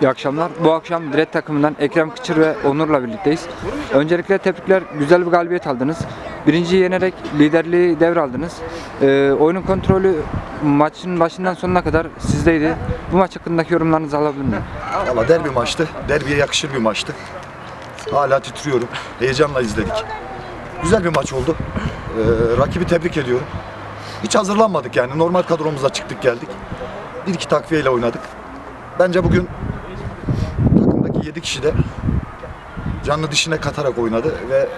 İyi akşamlar. Bu akşam Direkt takımından Ekrem Kıçır ve Onur'la birlikteyiz. Öncelikle tebrikler. Güzel bir galibiyet aldınız. Birinciyi yenerek liderliği devraldınız. Ee, oyunun kontrolü maçın başından sonuna kadar sizdeydi. Bu maç hakkındaki yorumlarınızı alabilir miyim? Valla derbi maçtı. Derbiye yakışır bir maçtı. Hala titriyorum. Heyecanla izledik. Güzel bir maç oldu. Ee, rakibi tebrik ediyorum. Hiç hazırlanmadık yani. Normal kadromuzla çıktık geldik. Bir iki takviyeyle oynadık. Bence bugün 7 kişi de canlı dişine katarak oynadı ve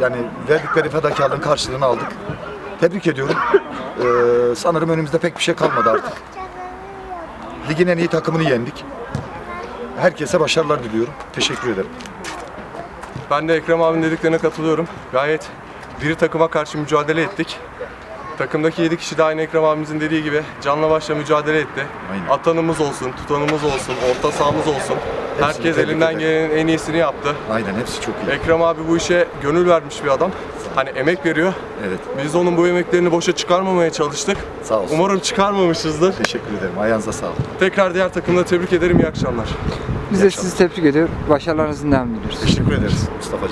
yani verdikleri fedakarlığın karşılığını aldık. Tebrik ediyorum. Ee, sanırım önümüzde pek bir şey kalmadı artık. Ligin en iyi takımını yendik. Herkese başarılar diliyorum. Teşekkür ederim. Ben de Ekrem abinin dediklerine katılıyorum. Gayet diri takıma karşı mücadele ettik. Takımdaki 7 kişi de aynı Ekrem abimizin dediği gibi canla başla mücadele etti. Aynen. Atanımız olsun, tutanımız olsun, orta sahamız olsun. Herkes tebrik elinden ederim. gelenin en iyisini yaptı. Aynen hepsi çok iyi. Ekrem abi bu işe gönül vermiş bir adam. Hani emek veriyor. Evet. Biz de onun bu emeklerini boşa çıkarmamaya çalıştık. Sağ olsun. Umarım çıkarmamışızdır. Teşekkür ederim. Ayağınıza sağlık. Tekrar diğer takımda tebrik ederim. İyi akşamlar. Biz de sizi tebrik ediyor. Başarılarınızın devamını diliyoruz. Teşekkür ederiz Mustafa'cığım.